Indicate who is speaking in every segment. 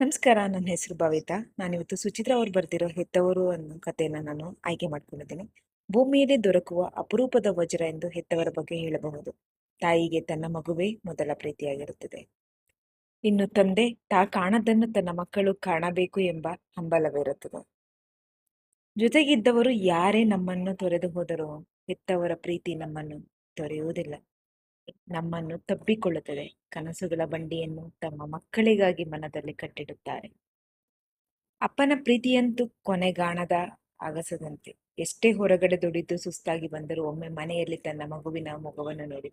Speaker 1: ನಮಸ್ಕಾರ, ನನ್ನ ಹೆಸರು ಭವಿತಾ. ನಾನಿವತ್ತು ಸುಚಿತ್ರ ಅವ್ರು ಬರ್ತಿರೋ ಹೆತ್ತವರು ಅನ್ನೋ ಕಥೆಯನ್ನು ನಾನು ಆಯ್ಕೆ ಮಾಡ್ಕೊಂಡಿದ್ದೀನಿ. ಭೂಮಿಯಲ್ಲಿ ದೊರಕುವ ಅಪರೂಪದ ವಜ್ರ ಎಂದು ಹೆತ್ತವರ ಬಗ್ಗೆ ಹೇಳಬಹುದು. ತಾಯಿಗೆ ತನ್ನ ಮಗುವೇ ಮೊದಲ ಪ್ರೀತಿಯಾಗಿರುತ್ತದೆ. ಇನ್ನು ತಂದೆ, ತಾ ಕಾಣದನ್ನು ತನ್ನ ಮಕ್ಕಳು ಕಾಣಬೇಕು ಎಂಬ ಹಂಬಲವಿರುತ್ತದೆ. ಜೊತೆಗಿದ್ದವರು ಯಾರೇ ನಮ್ಮನ್ನು ತೊರೆದು ಹೋದರೂ ಹೆತ್ತವರ ಪ್ರೀತಿ ನಮ್ಮನ್ನು ತೊರೆಯುವುದಿಲ್ಲ. ನಮ್ಮನ್ನು ತಬ್ಬಿಕೊಳ್ಳುತ್ತದೆ. ಕನಸುಗಳ ಬಂಡಿಯನ್ನು ತಮ್ಮ ಮಕ್ಕಳಿಗಾಗಿ ಮನದಲ್ಲಿ ಕಟ್ಟಿಡುತ್ತಾರೆ. ಅಪ್ಪನ ಪ್ರೀತಿಯಂತೂ ಕೊನೆಗಾಣದ ಅಗಸದಂತೆ ಎಷ್ಟೇ ಹೊರಗಡೆ ದುಡಿದು ಸುಸ್ತಾಗಿ ಬಂದರೂ ಒಮ್ಮೆ ಮನೆಯಲ್ಲಿ ತನ್ನ ಮಗುವಿನ ಮುಖವನ್ನು ನೋಡಿ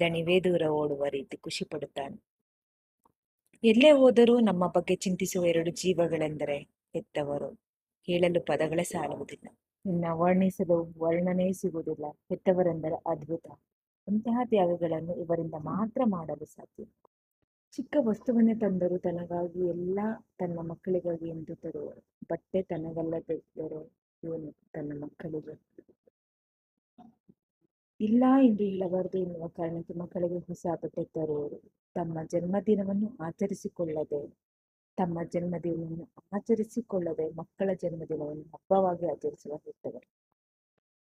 Speaker 1: ದಣಿವೇ ದೂರ ಓಡುವ ರೀತಿ ಖುಷಿ ಪಡುತ್ತಾನೆ. ಎಲ್ಲೇ ಹೋದರೂ ನಮ್ಮ ಬಗ್ಗೆ ಚಿಂತಿಸುವ ಎರಡು ಜೀವಗಳೆಂದರೆ ಹೆತ್ತವರು. ಹೇಳಲು ಪದಗಳೇ ಸಾಲುವುದಿಲ್ಲ ಇನ್ನ ವರ್ಣಿಸಲು ವರ್ಣನೆ ಸಿಗುವುದಿಲ್ಲ. ಹೆತ್ತವರೆಂದರೆ ಅದ್ಭುತ. ಅಂತಹ ತ್ಯಾಗಗಳನ್ನು ಇವರಿಂದ ಮಾತ್ರ ಮಾಡಲು ಸಾಧ್ಯ. ಚಿಕ್ಕ ವಸ್ತುವನ್ನೇ ತಂದರು ತನಗಾಗಿ ಎಲ್ಲ ತನ್ನ ಮಕ್ಕಳಿಗಾಗಿ ಎಂದು ತರುವರು ಬಟ್ಟೆ ತನಗಲ್ಲದಿದ್ದರೂ ಇವನು ತನ್ನ ಮಕ್ಕಳಿಗೆ? ಇಲ್ಲ ಎಂದು ಹೇಳಬಾರದು ಎನ್ನುವ ಕಾರಣಕ್ಕೆ ಮಕ್ಕಳಿಗೆ ಹೊಸ ಬಟ್ಟೆ ತರುವರು ತಮ್ಮ ಜನ್ಮದಿನವನ್ನು ಆಚರಿಸಿಕೊಳ್ಳದೆ, ತಮ್ಮ ಜನ್ಮದಿನವನ್ನು ಆಚರಿಸಿಕೊಳ್ಳದೆ ಮಕ್ಕಳ ಜನ್ಮದಿನವನ್ನು ಹಬ್ಬವಾಗಿ ಆಚರಿಸುವ ಹೆತ್ತವರು.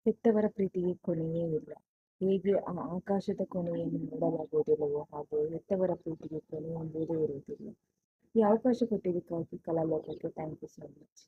Speaker 1: ಹೆತ್ತವರ ಪ್ರೀತಿಗೆ ಕೊನೆಯೇ ಇಲ್ಲ. ಹೇಗೆ ಆ ಆಕಾಶದ ಕೊನೆಯನ್ನು ನೋಡಲಾಗುವುದಿಲ್ಲವೋ ಹಾಗೆ ಹೆತ್ತವರ ಪ್ರೀತಿಗೆ ಕೊನೆ ಎಂಬುದೇ ಇರುವುದಿಲ್ಲ. ಈ ಅವಕಾಶ ಕೊಟ್ಟಿದ್ದಕ್ಕಾಗಿ ಕಲಾಲೋಕಕ್ಕೆ ಥ್ಯಾಂಕ್ ಯು ಸೋ ಮಚ್